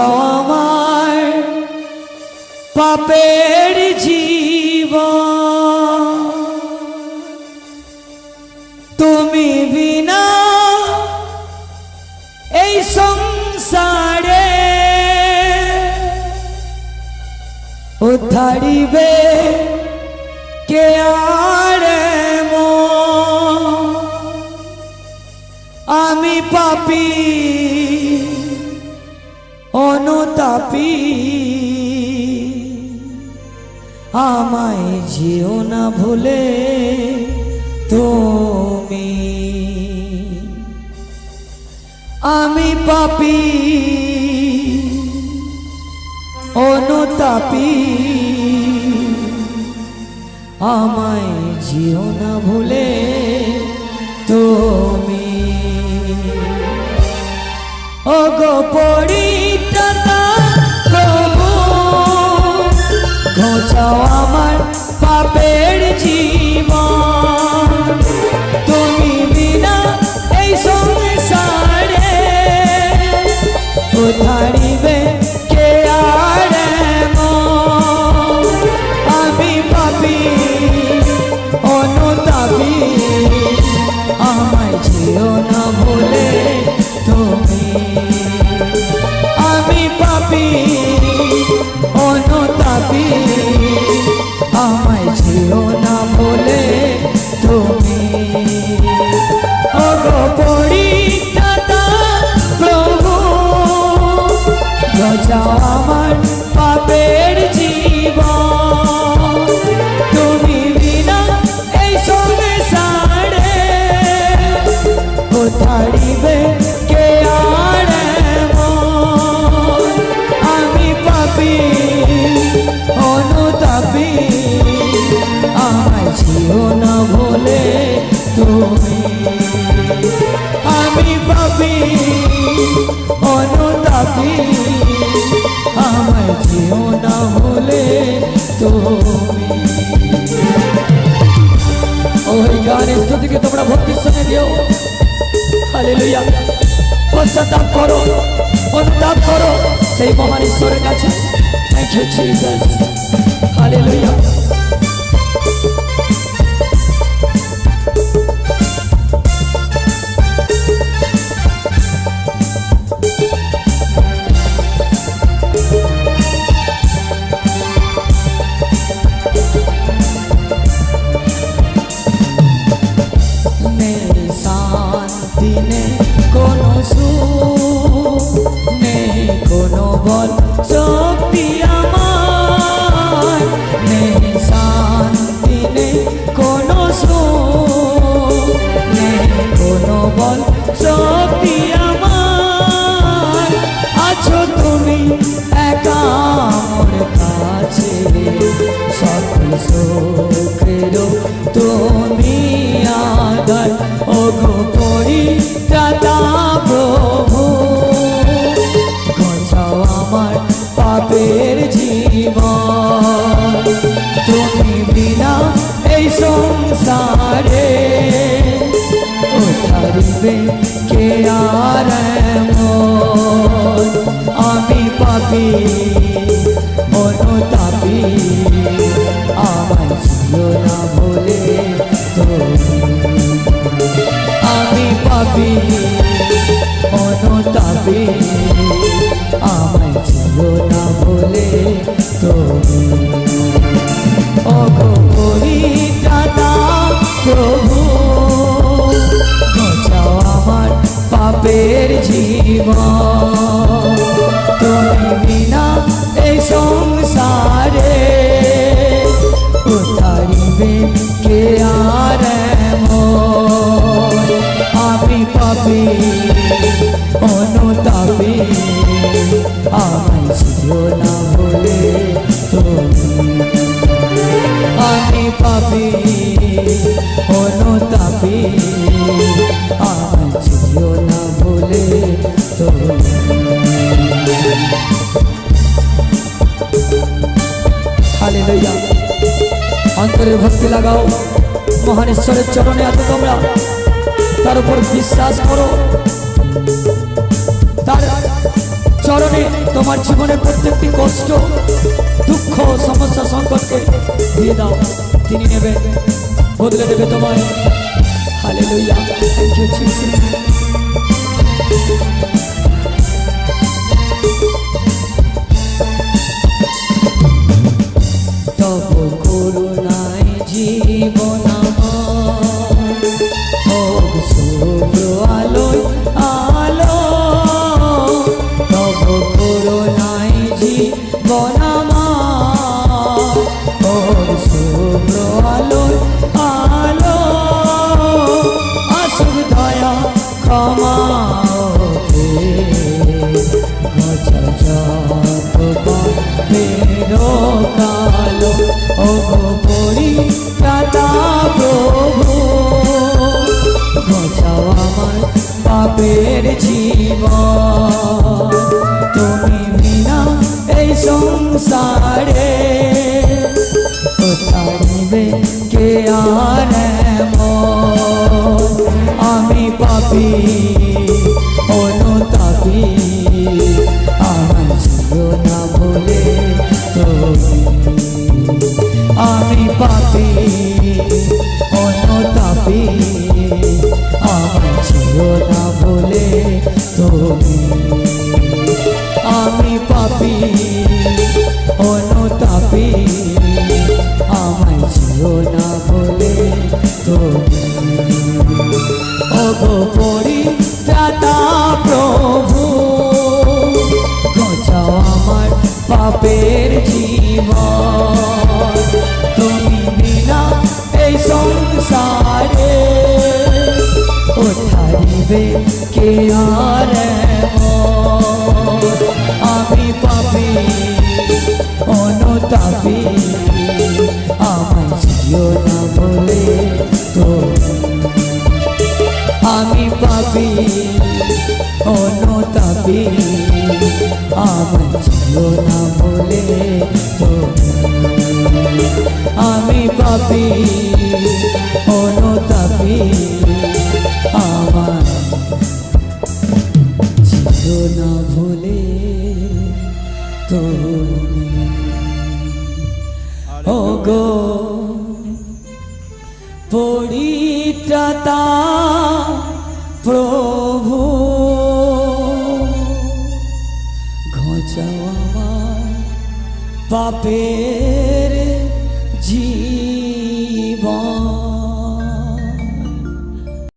ঘোচাও আমার পাপের জীবন। তুমি বিনা এই সংসারে উদ্ধারিবে কে আর আমি পাপি অনুতাপি। আমায় যেও না ভুলে তুমি। আমি পাপি, অনুতাপি। আমায় যেও না ভুলে তুমি। ও পরিত্রাতা যেও না বলে তুমি স্তুতিকে তোমরা ভক্তির সঙ্গে দিও হালেলুয়া পশ্চাতাপ করো, অনুতাপ করো, সেই মহান ঈশ্বরের কাছে। থ্যাংক ইউ জিসাস হালেলুয়া সংসারে পাপের জীবন। তুমি বিনা এই সংসারে উতারিবে কে আর? আমি পাপি, অনুতাপি। আমায় ছিল না বলে তুমি। আমি পাপি, অনুতাপি। ভক্তি লাগাও। মহান ঈশ্বরের চরণে আছো তোমরা। তার উপর বিশ্বাস করো। তার চরণে তোমার জীবনের প্রত্যেকটি কষ্ট, দুঃখ, সমস্যা, সংকটকে দিয়ে দাও। তিনি নেবে, বদলে দেবে তোমায়। হালে লইয়া de সংসারে তারিবে কে আর? আমি পাপি আমার পাপের জীবন তুমি বিনা ওঠারিবে কে আর? আমি পাপি অনুতাপি আমায় জিও না বলে পাপি অনুতাপি আমায় জিও না পাপের